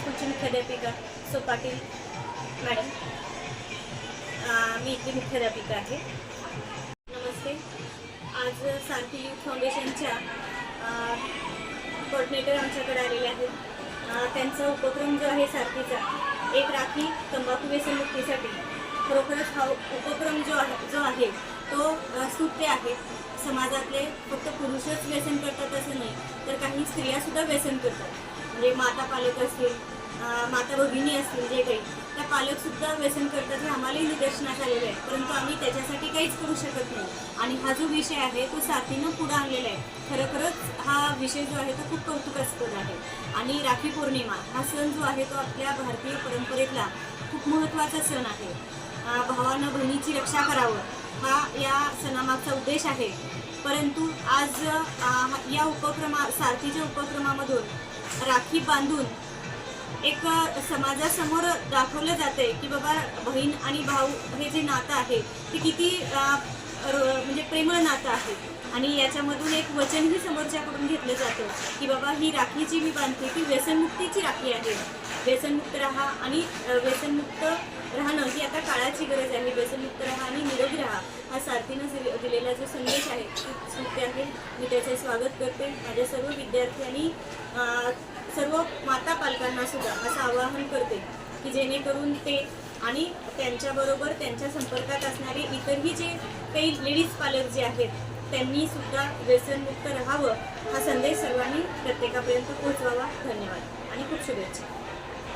स्कूलचे मुख्याध्यापिका so Patil madam. मी इथली मुख्याध्यापिका आहे. नमस्ते. आज सारथी यूथ फाउंडेशनच्या कोऑर्डिनेटर आमच्याकडे आलेले आहेत. त्यांचा उपक्रम जो आहे सारथीचा एक राखी तंबाखू व्यसनमुक्तीसाठी खरोखरच हा उपक्रम जो आहे जो आहे तो स्तुत्य आहे. समाजातले फक्त पुरुषच व्यसन करतात असं नाही तर काही स्त्रियासुद्धा व्यसन करतात. म्हणजे माता पालक असतील माता भगिनी असतील जे काही त्या पालकसुद्धा व्यसन करतात हे आम्हालाही निदर्शनास आलेलं आहे. परंतु आम्ही त्याच्यासाठी काहीच करू शकत नाही. आणि हा जो विषय आहे तो साथीनं पुढं आणलेला आहे. खरोखरच हा विषय जो आहे तो खूप कौतुकास्पद आहे. आणि राखी पौर्णिमा हा सण जो आहे तो आपल्या भारतीय परंपरेतला खूप महत्त्वाचा सण आहे. भावानं बहिणीची रक्षा करावं हा या सणामागचा उद्देश आहे. परंतु आज या उपक्रमा सारथीच्या उपक्रमामधून राखी बांधून एक समाजासमोर दाखवलं जाते की बाबा बहीण आणि भाऊ हे जे नातं आहे ते किती म्हणजे प्रेमळ नातं आहे. आणि याच्यामधून एक वचनही समोरच्याकडून घेतलं जातं की बाबा ही राखी जी मी बांधते ती व्यसनमुक्तीची राखी आहे. व्यसनमुक्त राहा आणि व्यसनमुक्त राहणं ही आता काळाची गरज आहे. व्यसनमुक्त राहा आणि निरोगी राहा. हा सारथीनं दिलेला जो संदेश आहे खूप आहे. मी त्याचे स्वागत करते. माझ्या सर्व विद्यार्थी आणि सर्व माता पालकांना सुद्धा असं आवाहन करते की जेणेकरून ते आणि त्यांच्याबरोबर त्यांच्या संपर्कात असणारे इतरही जे काही लेडीज पालक जे आहेत त्यांनी सुद्धा व्यसनमुक्त राहावं हा संदेश सर्वांनी प्रत्येकापर्यंत पोहोचवावा. धन्यवाद. आणि खूप शुभेच्छा.